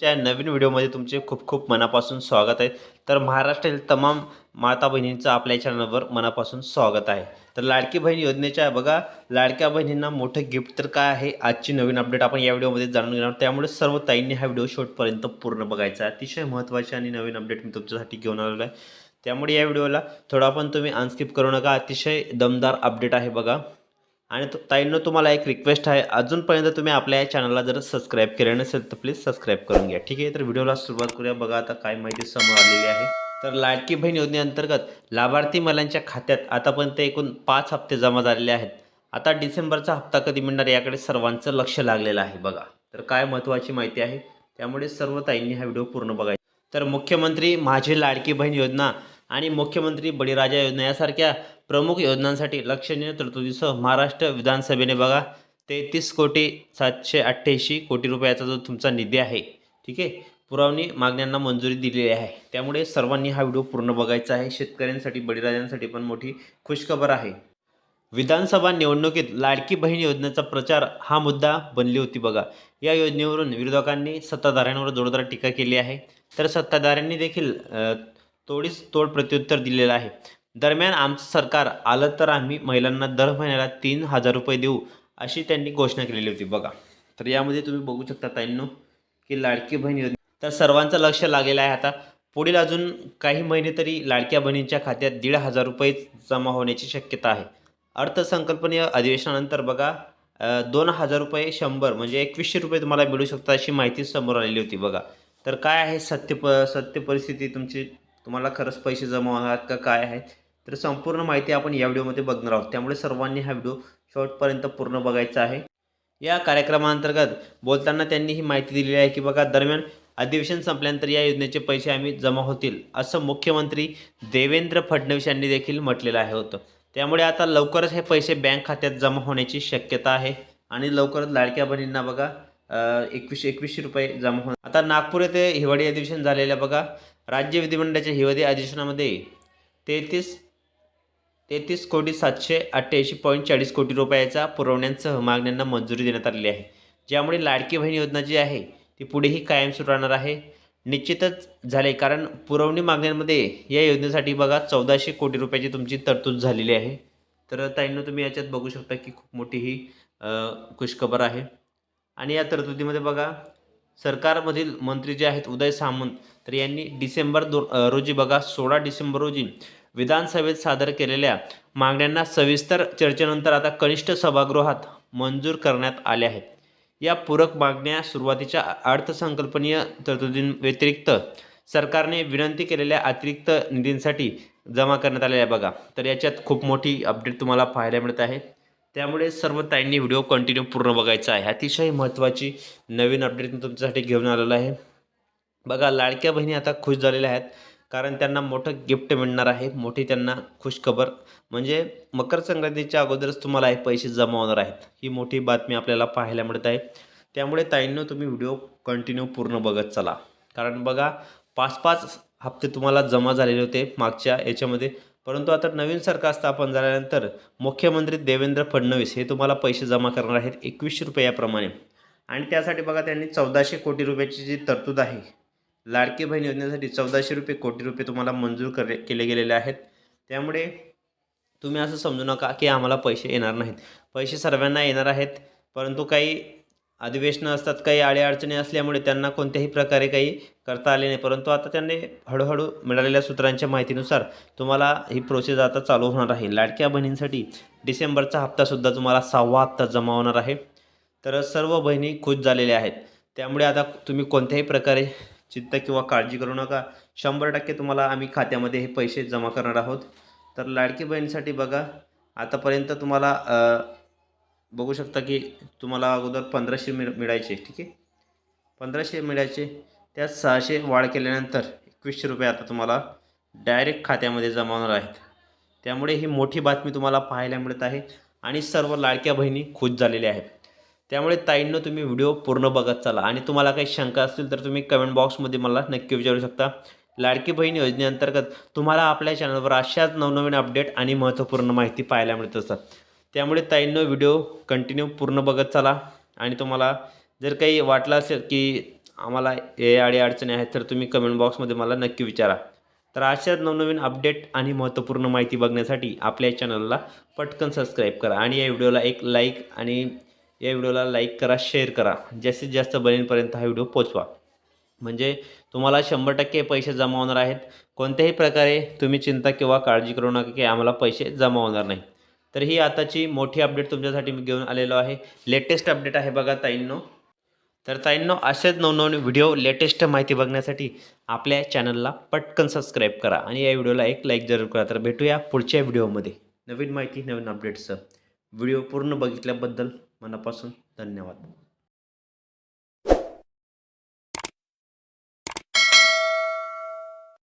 च्या नवीन व्हिडिओमध्ये तुमचे खूप खूप मनापासून स्वागत आहे. तर महाराष्ट्रातील तमाम माता बहिणींचं आपल्या चॅनलवर मनापासून स्वागत आहे. तर लाडकी बहीण योजनेच्या बघा लाडक्या बहिणींना मोठं गिफ्ट तर काय आहे? आजची नवीन अपडेट आपण या व्हिडिओमध्ये जाणून घेणार त्यामुळे सर्व ताईंनी हा व्हिडिओ शेवटपर्यंत पूर्ण बघायचा आहे. अतिशय महत्त्वाची आणि नवीन अपडेट मी तुमच्यासाठी घेऊन आलेलो आहे. त्यामुळे या व्हिडिओला थोडा पण तुम्ही अनस्किप करू नका. अतिशय दमदार अपडेट आहे बघा. आणि तो ताईंनो तुम्हाला एक रिक्वेस्ट आहे. अजूनपर्यंत तुम्ही आपल्या या चॅनलला जर सबस्क्राईब केलं नसेल तर प्लीज सबस्क्राईब करून घ्या. ठीक आहे? तर व्हिडिओला सुरुवात करूया. बघा आता काय माहिती समोर आलेली आहे. तर लाडकी बहीण योजनेअंतर्गत लाभार्थी महिलांच्या खात्यात आतापर्यंत एकूण पाच हप्ते जमा झालेले आहेत. आता डिसेंबरचा हप्ता कधी मिळणार याकडे सर्वांचं लक्ष लागलेलं आहे. बघा. तर काय महत्त्वाची माहिती आहे? त्यामुळे सर्व ताईंनी हा व्हिडिओ पूर्ण बघायचा. तर मुख्यमंत्री माझी लाडकी बहीण योजना आणि मुख्यमंत्री बळीराजा योजना यासारख्या प्रमुख योजनांसाठी लक्षणीय तरतुदीसह महाराष्ट्र विधानसभेने बघा तेहतीस कोटी सातशे अठ्ठ्याऐंशी कोटी रुपयाचा जो तुमचा निधी आहे ठीक आहे पुरवणी मागण्यांना मंजुरी दिलेली आहे. त्यामुळे सर्वांनी हा व्हिडिओ पूर्ण बघायचा आहे. शेतकऱ्यांसाठी बळीराजांसाठी पण मोठी खुशखबर आहे. विधानसभा निवडणुकीत लाडकी बहीण योजनेचा प्रचार हा मुद्दा बनली होती बघा. या योजनेवरून विरोधकांनी सत्ताधाऱ्यांवर जोरदार टीका केली आहे. तर सत्ताधाऱ्यांनी देखील तोडीस तोड प्रत्युत्तर दिलेलं आहे. दरम्यान आमचं सरकार आलं तर आम्ही महिलांना दर महिन्याला तीन हजार रुपये देऊ अशी त्यांनी घोषणा केलेली होती. बघा. तर यामध्ये तुम्ही बघू शकता ताईंनो की लाडकी बहीण योजना तर सर्वांचं लक्ष लागलेलं आहे आता. पुढील अजून काही महिने तरी लाडक्या बहिणींच्या खात्यात दीड हजार रुपये जमा होण्याची शक्यता आहे. अर्थसंकल्पनीय अधिवेशनानंतर बघा दोन हजार रुपये शंभर म्हणजे एकवीसशे रुपये तुम्हाला मिळू शकतात अशी माहिती समोर आलेली होती. बघा. तर काय आहे सत्य प सत्य परिस्थिती तुमची? तुम्हाला खरंच पैसे जमा होणार का काय आहे तर संपूर्ण माहिती आपण या व्हिडिओमध्ये बघणार आहोत. त्यामुळे सर्वांनी हा व्हिडिओ शेवटपर्यंत पूर्ण बघायचा आहे. या कार्यक्रमाअंतर्गत बोलताना त्यांनी ही माहिती दिलेली आहे की बघा दरम्यान अधिवेशन संपल्यानंतर या योजनेचे पैसे आम्ही जमा होतील असं मुख्यमंत्री देवेंद्र फडणवीस यांनी देखील म्हटलेलं आहे होतं. त्यामुळे आता लवकरच हे पैसे बँक खात्यात जमा होण्याची शक्यता आहे. आणि लवकरच लाडक्या बहिणींना बघा एकवीसशे एकवीसशे रुपये जमा होणार. आता नागपूर येथे हिवाळी अधिवेशन झालेलं आहे बघा. राज्य विधिमंडळाच्या हिवाळी अधिवेशनामध्ये तेहतीस तेहतीस कोटी सातशे अठ्ठ्याऐंशी पॉईंट चाळीस कोटी रुपयाचा पुरवण्यांसह मागण्यांना मंजुरी देण्यात आलेली आहे. ज्यामुळे लाडकी बहीण योजना जी आहे ती पुढेही कायम सुरू राहणार आहे. निश्चितच झाले कारण पुरवणी मागण्यांमध्ये या योजनेसाठी बघा चौदाशे कोटी रुपयाची तुमची तरतूद झालेली आहे. तर ताईंना तुम्ही याच्यात बघू शकता की खूप मोठी ही खुशखबर आहे. आणि या तरतुदीमध्ये बघा सरकारमधील मंत्री जे आहेत उदय सामंत तर यांनी डिसेंबर दो रोजी बघा सोळा डिसेंबर रोजी विधानसभेत सादर केलेल्या मागण्यांना सविस्तर चर्चेनंतर आता कनिष्ठ सभागृहात मंजूर करण्यात आल्या आहेत. या पूरक मागण्या सुरुवातीच्या अर्थसंकल्पनीय तरतुदींव्यतिरिक्त सरकारने विनंती केलेल्या अतिरिक्त निधींसाठी जमा करण्यात आलेल्या आहे बघा. तर याच्यात खूप मोठी अपडेट तुम्हाला पाहायला मिळत आहे. त्यामुळे सर्व ताईंनी व्हिडिओ कंटिन्यू पूर्ण बघायचा आहे. अतिशय महत्त्वाची नवीन अपडेट मी तुमच्यासाठी घेऊन आलेलं आहे. बघा लाडक्या बहिणी आता खुश झालेल्या आहेत. कारण त्यांना मोठं गिफ्ट मिळणार आहे. मोठी त्यांना खुशखबर. म्हणजे मकर संक्रांतीच्या अगोदरच तुम्हाला हे पैसे जमा होणार आहेत. ही मोठी बातमी आपल्याला पाहायला मिळत आहे. त्यामुळे ताईंनो तुम्ही व्हिडिओ कंटिन्यू पूर्ण बघत चला. कारण बघा पाच पाच हप्ते तुम्हाला जमा झालेले होते मागच्या याच्यामध्ये. परंतु आता नवीन सरकार स्थापन झाल्यानंतर मुख्यमंत्री देवेंद्र फडणवीस हे तुम्हाला पैसे जमा करणार आहेत एकवीसशे रुपयाप्रमाणे आणि त्यासाठी बघा त्यांनी चौदाशे कोटी रुपयाची जी तरतूद आहे लाडकी बहीण योजनेसाठी चौदाशे रुपये कोटी रुपये तुम्हाला मंजूर करे केले गेलेले आहेत. त्यामुळे तुम्ही असं समजू नका की आम्हाला पैसे येणार नाहीत. पैसे सर्वांना येणार आहेत परंतु काही अधिवेशनं असतात काही अडीअडचणी असल्यामुळे त्यांना कोणत्याही प्रकारे काही करता आले नाही. परंतु आता त्यांनी हळूहळू मिळालेल्या सूत्रांच्या माहितीनुसार तुम्हाला ही प्रोसेस आता चालू होणार आहे. लाडक्या बहिणींसाठी डिसेंबरचा हप्तासुद्धा तुम्हाला सहावा हप्ता जमा होणार आहे. तर सर्व बहिणी खुश झालेल्या आहेत. त्यामुळे आता तुम्ही कोणत्याही प्रकारे चिंता किंवा काळजी करू नका. शंभर टक्के तुम्हाला आम्ही खात्यामध्ये हे पैसे जमा करणार आहोत. तर लाडकी बहिणीसाठी बघा आतापर्यंत तुम्हाला बघू शकता की तुम्हाला अगोदर पंधराशे मिळ मिळायचे ठीक आहे? पंधराशे मिळायचे त्यात सहाशे वाढ केल्यानंतर एकवीसशे रुपये आता तुम्हाला डायरेक्ट खात्यामध्ये जमा होणार आहेत. त्यामुळे ही मोठी बातमी तुम्हाला पाहायला मिळत आहे आणि सर्व लाडक्या बहिणी खुश झालेल्या आहेत. त्यामुळे ताईंनो तुम्ही व्हिडिओ पूर्ण बघत चाला आणि तुम्हाला काही शंका असतील तर तुम्ही कमेंट बॉक्समध्ये मला नक्की विचारू शकता. लाडकी बहीण योजनेअंतर्गत तुम्हाला आपल्या चॅनलवर अशाच नवनवीन अपडेट आणि महत्त्वपूर्ण माहिती पाहायला मिळत असतात. त्यामुळे ताईंनो व्हिडिओ कंटिन्यू पूर्ण बघत चला. आणि तुम्हाला जर काही वाटलं असेल की आम्हाला हे अडी अडचणी आहेत तर तुम्ही कमेंट बॉक्समध्ये मला नक्की विचारा. तर अशाच नवनवीन अपडेट आणि महत्त्वपूर्ण माहिती बघण्यासाठी आपल्या चॅनलला पटकन सबस्क्राईब करा आणि या व्हिडिओला एक लाईक आणि या व्हिडिओला लाईक करा शेअर करा. जास्तीत जास्त बहिणींपर्यंत हा व्हिडिओ पोचवा म्हणजे तुम्हाला शंभर टक्के पैसे जमा होणार आहेत. कोणत्याही प्रकारे तुम्ही चिंता किंवा काळजी करू नका की आम्हाला पैसे जमा होणार नाही. तर ही आताची मोठी अपडेट तुमच्यासाठी मी घेऊन आलेलो आहे. लेटेस्ट अपडेट आहे बघा ताईंनो. तर ताईंनो असेच नवनवीन व्हिडिओ लेटेस्ट माहिती बघण्यासाठी आपल्या चॅनलला पटकन सबस्क्राईब करा आणि या व्हिडिओला एक लाईक जरूर करा. तर भेटूया पुढच्या व्हिडिओमध्ये नवीन माहिती नवीन अपडेट्सचं व्हिडिओ पूर्ण बघितल्याबद्दल मनापासून धन्यवाद.